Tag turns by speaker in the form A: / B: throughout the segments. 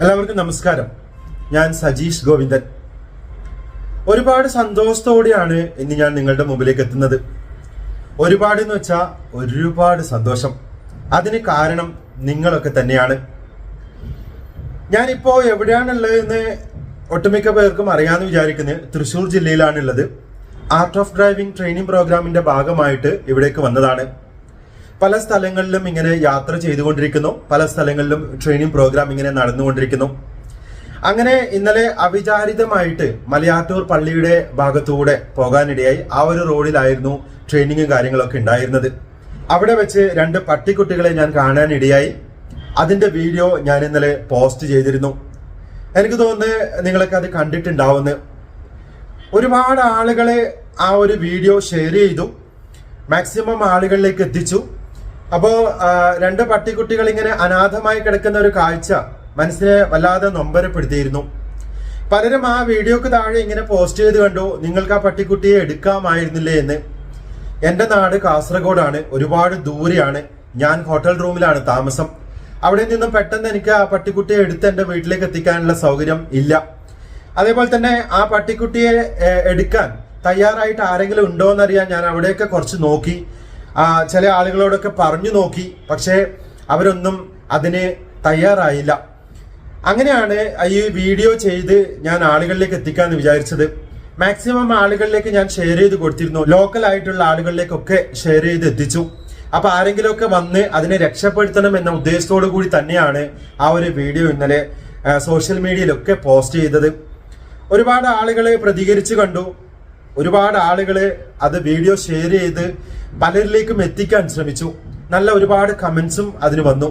A: എല്ലാവർക്കും നമസ്കാരം. ഞാൻ സജീഷ് ഗോവിന്ദൻ. ഒരുപാട് സന്തോഷത്തോടെയാണ് ഇന്ന് ഞാൻ നിങ്ങളുടെ മുമ്പിലേക്ക് എത്തുന്നത്. ഒരുപാട് എന്ന് വെച്ചാൽ ഒരുപാട് സന്തോഷം. അതിന് കാരണം നിങ്ങളൊക്കെ തന്നെയാണ്. ഞാനിപ്പോ എവിടെയാണുള്ളതെന്ന് ഒട്ടുമിക്ക പേർക്കും അറിയാമെന്ന് വിചാരിക്കുന്നത് തൃശ്ശൂർ ജില്ലയിലാണുള്ളത്. ആർട്ട് ഓഫ് ഡ്രൈവിംഗ് ട്രെയിനിങ് പ്രോഗ്രാമിന്റെ ഭാഗമായിട്ട് ഇവിടേക്ക് വന്നതാണ്. പല സ്ഥലങ്ങളിലും ഇങ്ങനെ യാത്ര ചെയ്തുകൊണ്ടിരിക്കുന്നു. പല സ്ഥലങ്ങളിലും ട്രെയിനിങ് പ്രോഗ്രാം ഇങ്ങനെ നടന്നുകൊണ്ടിരിക്കുന്നു. അങ്ങനെ ഇന്നലെ അവിചാരിതമായിട്ട് മലയാറ്റൂർ പള്ളിയുടെ ഭാഗത്തൂടെ പോകാനിടയായി ആ ഒരു റോഡിലായിരുന്നു ട്രെയിനിങ്ങും കാര്യങ്ങളൊക്കെ ഉണ്ടായിരുന്നത്. അവിടെ വെച്ച് രണ്ട് പട്ടിക്കുട്ടികളെ ഞാൻ കാണാനിടയായി. അതിന്റെ വീഡിയോ ഞാൻ ഇന്നലെ പോസ്റ്റ് ചെയ്തിരുന്നു. എനിക്ക് തോന്നുന്നത് നിങ്ങളൊക്കെ അത് കണ്ടിട്ടുണ്ടാവുമെന്ന്. ഒരുപാട് ആളുകളെ ആ ഒരു വീഡിയോ ഷെയർ ചെയ്തു. മാക്സിമം ആളുകളിലേക്ക് എത്തിച്ചു. അപ്പോ രണ്ട് പട്ടിക്കുട്ടികൾ ഇങ്ങനെ അനാഥമായി കിടക്കുന്ന ഒരു കാഴ്ച മനസ്സിനെ വല്ലാതെ നൊമ്പരപ്പെടുത്തിയിരുന്നു. പലരും ആ വീഡിയോക്ക് താഴെ ഇങ്ങനെ പോസ്റ്റ് ചെയ്ത് കണ്ടു നിങ്ങൾക്ക് ആ പട്ടിക്കുട്ടിയെ എടുക്കാമായിരുന്നില്ലേ എന്ന്. എന്റെ നാട് കാസർഗോഡാണ് ഒരുപാട് ദൂരെയാണ്. ഞാൻ ഹോട്ടൽ റൂമിലാണ് താമസം. അവിടെ നിന്നും പെട്ടെന്ന് എനിക്ക് ആ പട്ടിക്കുട്ടിയെ എടുത്ത് എന്റെ വീട്ടിലേക്ക് എത്തിക്കാനുള്ള സൗകര്യം ഇല്ല. അതേപോലെ തന്നെ ആ പട്ടിക്കുട്ടിയെ എടുക്കാൻ തയ്യാറായിട്ട് ആരെങ്കിലും ഉണ്ടോ എന്നറിയാൻ ഞാൻ അവിടെയൊക്കെ കുറച്ച് നോക്കി. ചില ആളുകളോടൊക്കെ പറഞ്ഞു നോക്കി പക്ഷേ അവരൊന്നും അതിന് തയ്യാറായില്ല. അങ്ങനെയാണ് ഈ വീഡിയോ ചെയ്ത് ഞാൻ ആളുകളിലേക്ക് എത്തിക്കാന്ന് വിചാരിച്ചത്. മാക്സിമം ആളുകളിലേക്ക് ഞാൻ ഷെയർ ചെയ്ത് കൊടുത്തിരുന്നു. ലോക്കൽ ആയിട്ടുള്ള ആളുകളിലേക്കൊക്കെ ഷെയർ ചെയ്ത് എത്തിച്ചു. അപ്പൊ ആരെങ്കിലുമൊക്കെ വന്ന് അതിനെ രക്ഷപ്പെടുത്തണം എന്ന ഉദ്ദേശത്തോടു കൂടി തന്നെയാണ് ആ ഒരു വീഡിയോ ഇന്നലെ സോഷ്യൽ മീഡിയയിലൊക്കെ പോസ്റ്റ് ചെയ്തത്. ഒരുപാട് ആളുകളെ പ്രതികരിച്ചു കണ്ടു. ഒരുപാട് ആളുകൾ അത് വീഡിയോ ഷെയർ ചെയ്ത് പലരിലേക്കും എത്തിക്കാൻ ശ്രമിച്ചു. നല്ല ഒരുപാട് കമന്റ്സും അതിന് വന്നു.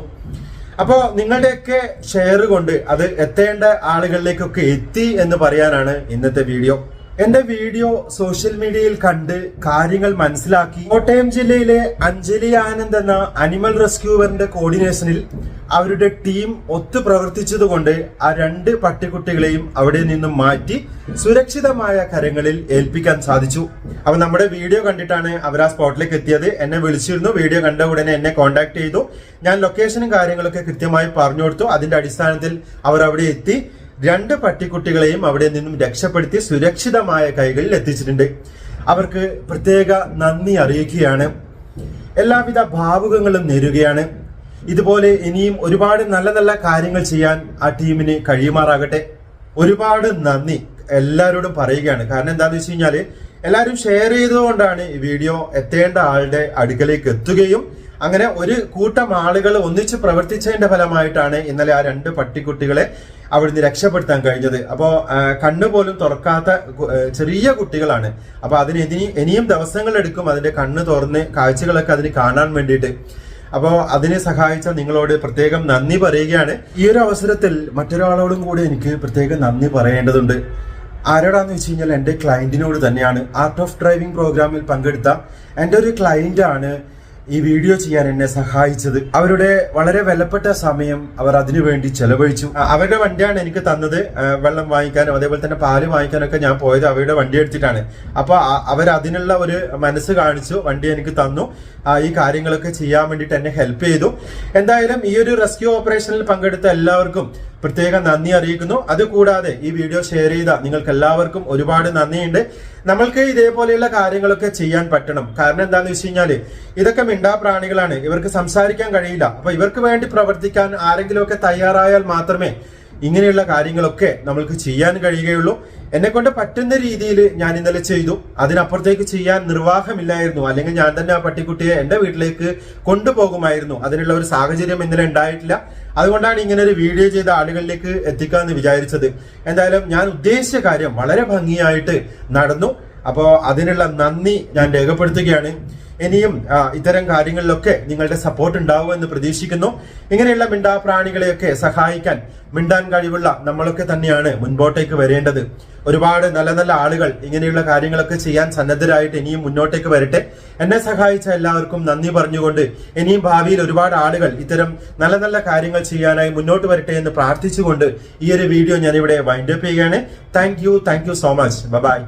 A: അപ്പോൾ നിങ്ങളുടെയൊക്കെ ഷെയർ കൊണ്ട് അത് എത്തേണ്ട ആളുകളിലേക്കൊക്കെ എത്തി എന്ന് പറയാനാണ് ഇന്നത്തെ വീഡിയോ എന്റെ വീഡിയോ സോഷ്യൽ മീഡിയയിൽ കണ്ട് കാര്യങ്ങൾ മനസ്സിലാക്കി കോട്ടയം ജില്ലയിലെ അഞ്ജലി ആനന്ദ് എന്ന അനിമൽ റെസ്ക്യൂവറിന്റെ കോർഡിനേഷനിൽ അവരുടെ ടീം ഒത്തു പ്രവർത്തിച്ചതുകൊണ്ട് ആ രണ്ട് പട്ടിക്കുട്ടികളെയും അവിടെ നിന്നും മാറ്റി സുരക്ഷിതമായ കരങ്ങളിൽ ഏൽപ്പിക്കാൻ സാധിച്ചു. അപ്പൊ നമ്മുടെ വീഡിയോ കണ്ടിട്ടാണ് അവർ ആ സ്പോട്ടിലേക്ക് എത്തിയത്. എന്നെ വിളിച്ചിരുന്നു. വീഡിയോ കണ്ട ഉടനെ എന്നെ കോൺടാക്ട് ചെയ്തു. ഞാൻ ലൊക്കേഷനും കാര്യങ്ങളൊക്കെ കൃത്യമായി പറഞ്ഞു കൊടുത്തു. അതിന്റെ അടിസ്ഥാനത്തിൽ അവർ അവിടെ എത്തി. രണ്ട് പട്ടിക്കുട്ടികളെയും അവിടെ നിന്നും രക്ഷപ്പെടുത്തി സുരക്ഷിതമായ കൈകളിൽ എത്തിച്ചിട്ടുണ്ട്. അവർക്ക് പ്രത്യേക നന്ദി അറിയിക്കുകയാണ്. എല്ലാവിധ ഭാവുകങ്ങളും നേരുകയാണ്. ഇതുപോലെ ഇനിയും ഒരുപാട് നല്ല നല്ല കാര്യങ്ങൾ ചെയ്യാൻ ആ ടീമിന് കഴിയുമാറാകട്ടെ. ഒരുപാട് നന്ദി എല്ലാവരോടും പറയുകയാണ്. കാരണം എന്താണെന്ന് വെച്ച് കഴിഞ്ഞാൽ എല്ലാവരും ഷെയർ ചെയ്തുകൊണ്ടാണ് ഈ വീഡിയോ എത്തേണ്ട ആളുടെ അടുക്കലേക്ക് എത്തുകയും അങ്ങനെ ഒരു കൂട്ടം ആളുകൾ ഒന്നിച്ച് പ്രവർത്തിച്ചതിന്റെ ഫലമായിട്ടാണ് ഇന്നലെ ആ രണ്ട് പട്ടിക്കുട്ടികളെ അവിടുന്ന് രക്ഷപ്പെടുത്താൻ കഴിഞ്ഞത്. അപ്പോൾ കണ്ണു പോലും തുറക്കാത്ത ചെറിയ കുട്ടികളാണ്. അപ്പൊ അതിന് ഇനി ഇനിയും ദിവസങ്ങൾ എടുക്കും അതിന്റെ കണ്ണ് തുറന്ന് കാഴ്ചകളൊക്കെ അതിന് കാണാൻ വേണ്ടിയിട്ട്. അപ്പോൾ അതിനെ സഹായിച്ച നിങ്ങളോട് പ്രത്യേകം നന്ദി പറയുകയാണ്. ഈ ഒരു അവസരത്തിൽ മറ്റൊരാളോടും കൂടി എനിക്ക് പ്രത്യേകം നന്ദി പറയേണ്ടതുണ്ട്. ആരോടാന്ന് വെച്ച് കഴിഞ്ഞാൽ എന്റെ ക്ലയന്റിനോട് തന്നെയാണ്. ആർട്ട് ഓഫ് ഡ്രൈവിംഗ് പ്രോഗ്രാമിൽ പങ്കെടുത്ത എന്റെ ഒരു ആണ് ഈ വീഡിയോ ചെയ്യാൻ എന്നെ സഹായിച്ചത്. അവരുടെ വളരെ വിലപ്പെട്ട സമയം അവർ അതിനു വേണ്ടി ചെലവഴിച്ചു. അവരുടെ വണ്ടിയാണ് എനിക്ക് തന്നത്. വെള്ളം വാങ്ങിക്കാനും അതേപോലെ തന്നെ പാൽ വാങ്ങിക്കാനൊക്കെ ഞാൻ പോയത് അവരുടെ വണ്ടി എടുത്തിട്ടാണ്. അപ്പൊ അവർ അതിനുള്ള ഒരു മനസ്സ് കാണിച്ചു വണ്ടി എനിക്ക് തന്നു. ഈ കാര്യങ്ങളൊക്കെ ചെയ്യാൻ വേണ്ടിയിട്ട് എന്നെ ഹെൽപ്പ് ചെയ്തു. എന്തായാലും ഈ ഒരു റെസ്ക്യൂ ഓപ്പറേഷനിൽ പങ്കെടുത്ത എല്ലാവർക്കും പ്രത്യേകം നന്ദി അറിയിക്കുന്നു. അതുകൂടാതെ ഈ വീഡിയോ ഷെയർ ചെയ്ത നിങ്ങൾക്ക് എല്ലാവർക്കും ഒരുപാട് നന്ദിയുണ്ട്. നമ്മൾക്ക് ഇതേപോലെയുള്ള കാര്യങ്ങളൊക്കെ ചെയ്യാൻ പറ്റണം. കാരണം എന്താന്ന് വെച്ച് കഴിഞ്ഞാൽ ഇതൊക്കെ മിണ്ടാ പ്രാണികളാണ്. ഇവർക്ക് സംസാരിക്കാൻ കഴിയില്ല. അപ്പൊ ഇവർക്ക് വേണ്ടി പ്രവർത്തിക്കാൻ ആരെങ്കിലുമൊക്കെ തയ്യാറായാൽ മാത്രമേ ഇങ്ങനെയുള്ള കാര്യങ്ങളൊക്കെ നമ്മൾക്ക് ചെയ്യാൻ കഴിയുകയുള്ളൂ. എന്നെ കൊണ്ട് പറ്റുന്ന രീതിയിൽ ഞാൻ ഇന്നലെ ചെയ്തു. അതിനപ്പുറത്തേക്ക് ചെയ്യാൻ നിർവാഹമില്ലായിരുന്നു. അല്ലെങ്കിൽ ഞാൻ തന്നെ ആ പട്ടിക്കുട്ടിയെ എന്റെ വീട്ടിലേക്ക് കൊണ്ടുപോകുമായിരുന്നു. അതിനുള്ള ഒരു സാഹചര്യം ഇന്നലെ ഉണ്ടായിട്ടില്ല. അതുകൊണ്ടാണ് ഇങ്ങനെ ഒരു വീഡിയോ ചെയ്ത ആളുകളിലേക്ക് എത്തിക്കാമെന്ന് വിചാരിച്ചത്. എന്തായാലും ഞാൻ ഉദ്ദേശിച്ച കാര്യം വളരെ ഭംഗിയായിട്ട് നടന്നു. അപ്പോ അതിനുള്ള നന്ദി ഞാൻ രേഖപ്പെടുത്തുകയാണ്. ഇനിയും ഇത്തരം കാര്യങ്ങളിലൊക്കെ നിങ്ങളുടെ സപ്പോർട്ട് ഉണ്ടാവുമെന്ന് പ്രതീക്ഷിക്കുന്നു. ഇങ്ങനെയുള്ള മിണ്ടാ പ്രാണികളെയൊക്കെ സഹായിക്കാൻ മിണ്ടാൻ കഴിവുള്ള നമ്മളൊക്കെ തന്നെയാണ് മുൻപോട്ടേക്ക് വരേണ്ടത്. ഒരുപാട് നല്ല നല്ല ആളുകൾ ഇങ്ങനെയുള്ള കാര്യങ്ങളൊക്കെ ചെയ്യാൻ സന്നദ്ധരായിട്ട് ഇനിയും മുന്നോട്ടേക്ക് വരട്ടെ. എന്നെ സഹായിച്ച എല്ലാവർക്കും നന്ദി പറഞ്ഞുകൊണ്ട് ഇനിയും ഭാവിയിൽ ഒരുപാട് ആളുകൾ ഇത്തരം നല്ല നല്ല കാര്യങ്ങൾ ചെയ്യാനായി മുന്നോട്ട് വരട്ടെ എന്ന് പ്രാർത്ഥിച്ചുകൊണ്ട് ഈ ഒരു വീഡിയോ ഞാനിവിടെ വൈൻഡപ്പ് ചെയ്യുകയാണ്. Thank you thank you so much bye